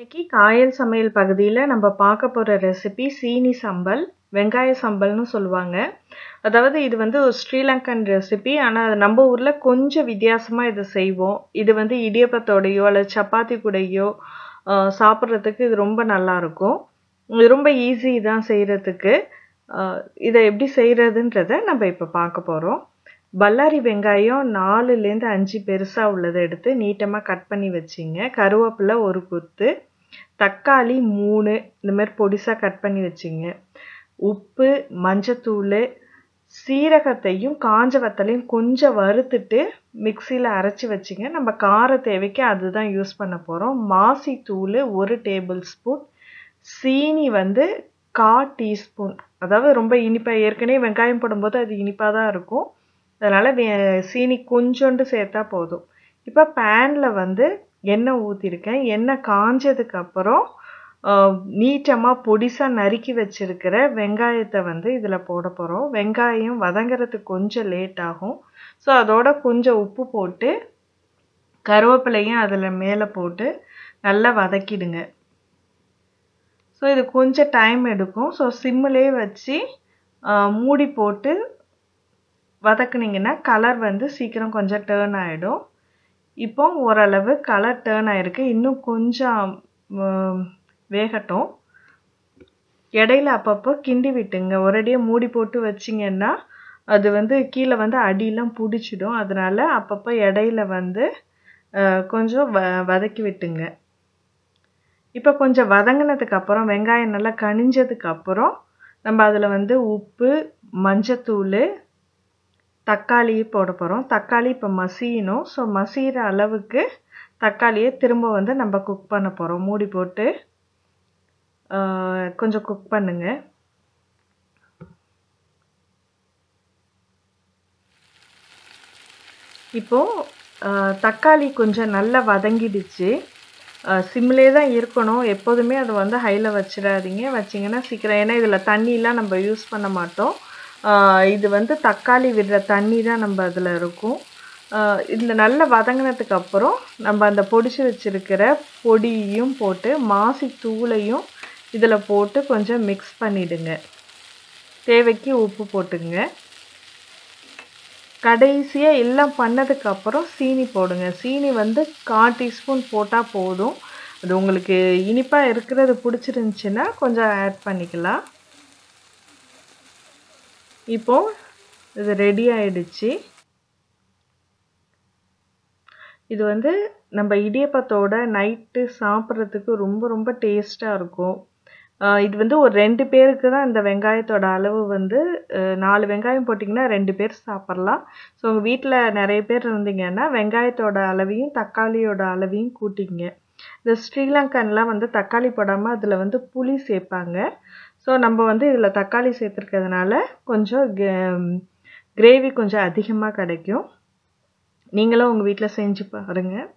இன்றைக்கி காயல் சமையல் பகுதியில் நம்ம பார்க்க போகிற ரெசிபி சீனி சம்பல் வெங்காய சம்பல்னு சொல்லுவாங்க. அதாவது இது வந்து ஒரு ஸ்ரீலங்கன் ரெசிபி ஆனால் நம்ம ஊரில் கொஞ்சம் வித்தியாசமாக இதை செய்வோம். இது வந்து இடியப்பத்தோடையோ அல்லது சப்பாத்தி கூடையோ சாப்பிட்றதுக்கு இது ரொம்ப நல்லாயிருக்கும் ரொம்ப ஈஸி தான் செய்கிறதுக்கு இதை எப்படி செய்கிறதுன்றத நம்ம இப்போ பார்க்க போகிறோம் பல்லாரி வெங்காயம் நாலுலேருந்து அஞ்சு பெருசாக உள்ளதை எடுத்து நீட்டமாக கட் பண்ணி வச்சிங்க. கருவேப்பிலை ஒரு குத்து. தக்காளி மூணு இந்த மாதிரி பொடிசாக கட் பண்ணி வச்சிங்க. உப்பு மஞ்சத்தூள் சீரகத்தையும் காஞ்ச வத்தலையும் கொஞ்சம் வறுத்துட்டு மிக்சியில் அரைச்சி வச்சிங்க. நம்ம கார தேவைக்கு அதுதான் யூஸ் பண்ண போகிறோம் மாசி தூள் ஒரு டேபிள் ஸ்பூன். சீனி வந்து கா டீஸ்பூன். அதாவது ரொம்ப இனிப்பாக ஏற்கனவே வெங்காயம் போடும்போது அது இனிப்பாக தான் இருக்கும். அதனால் சீனி கொஞ்சோண்டு சேர்த்தா போதும். இப்போ பேனில் வந்து எண்ணெய் ஊற்றிருக்கேன் எண்ணெய் காஞ்சதுக்கு அப்புறம் நீட்டமாக பொடிசாக நறுக்கி வச்சுருக்கிற வெங்காயத்தை வந்து இதில் போட போகிறோம் வெங்காயம் வதங்கிறதுக்கு கொஞ்சம் லேட் ஆகும். ஸோ அதோட கொஞ்சம் உப்பு போட்டு கருவேப்பிலையும் அதில் மேலே போட்டு நல்லா வதக்கிடுங்க. ஸோ இது கொஞ்சம் டைம் எடுக்கும். ஸோ சிம்மிலே வச்சு மூடி போட்டு வதக்குனிங்கன்னா கலர் வந்து சீக்கிரம் கொஞ்சம் டேர்ன் ஆகிடும் இப்போ ஓரளவு கலர் டேர்ன் ஆகிருக்கு இன்னும் கொஞ்சம் வேகட்டும். இடையில அப்பப்போ கிண்டி விட்டுங்க. ஒரேடியாக மூடி போட்டு வச்சிங்கன்னா அது வந்து கீழே வந்து அடியெலாம் பிடிச்சிடும். அதனால் அப்பப்போ இடையில வந்து கொஞ்சம் வ வதக்கி விட்டுங்க. இப்போ கொஞ்சம் வதங்கினதுக்கு அப்புறம் வெங்காயம் நல்லா கனிஞ்சதுக்கு அப்புறம் நம்ம அதில் வந்து உப்பு மஞ்சத்தூள் தக்காளி போட போகிறோம் தக்காளி இப்போ மசியணும். ஸோ மசிகிற அளவுக்கு தக்காளியை திரும்ப வந்து நம்ம குக் பண்ண போகிறோம் மூடி போட்டு கொஞ்சம் குக் பண்ணுங்க. இப்போது தக்காளி கொஞ்சம் நல்லா வதங்கிடுச்சு. சிம்லே தான் இருக்கணும். எப்போதுமே அதை வந்து ஹையில் வச்சிடாதீங்க. வச்சிங்கன்னா சீக்கிரம். ஏன்னா இதில் தண்ணிலாம் நம்ம யூஸ் பண்ண மாட்டோம். இது வந்து தக்காளி விடுற தண்ணி தான் நம்ம அதில் இருக்கும். இதில் நல்லா வதங்கினதுக்கு அப்புறம் நம்ம அந்த பொடிச்சு வச்சுருக்கிற பொடியும் போட்டு மாசி தூளையும் இதில் போட்டு கொஞ்சம் மிக்ஸ் பண்ணிவிடுங்க தேவைக்கு உப்பு போட்டுங்க கடைசியாக எல்லாம் பண்ணதுக்கப்புறம் சீனி போடுங்க. சீனி வந்து கால் டீஸ்பூன் போட்டால் போதும். அது உங்களுக்கு இனிப்பாக இருக்கிறது பிடிச்சிருந்துச்சின்னா கொஞ்சம் ஆட் பண்ணிக்கலாம். இப்போ இது ரெடி ஆயிடுச்சு. இது வந்து நம்ம இடியப்பத்தோட நைட்டு சாப்பிட்றதுக்கு ரொம்ப ரொம்ப டேஸ்ட்டாக இருக்கும். இது வந்து ஒரு ரெண்டு பேருக்கு தான் இந்த வெங்காயத்தோட அளவு வந்து நாலு வெங்காயம் போட்டிங்கன்னா ரெண்டு பேர் சாப்பிட்லாம். ஸோ உங்கள் வீட்டில் நிறைய பேர் இருந்தீங்கன்னா வெங்காயத்தோட அளவையும் தக்காளியோட அளவையும் கூட்டிங்க. இந்த ஸ்ரீலங்கன்லாம் வந்து தக்காளி போடாமல் அதில் வந்து புளி சேர்ப்பாங்க. ஸோ நம்ம வந்து இதில் தக்காளி சேர்த்துருக்கிறதுனால கொஞ்சம் கிரேவி கொஞ்சம் அதிகமாக கிடைக்கும். நீங்களும் உங்கள் வீட்டில் செஞ்சு பாருங்கள்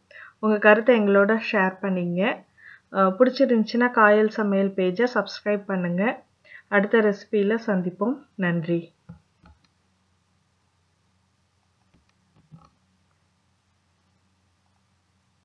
உங்கள் கருத்தை எங்களோட ஷேர் பண்ணிங்க. பிடிச்சிருந்துச்சின்னா காயல் சமையல் பேஜை சப்ஸ்கிரைப் பண்ணுங்கள் அடுத்த ரெசிபியில் சந்திப்போம். நன்றி.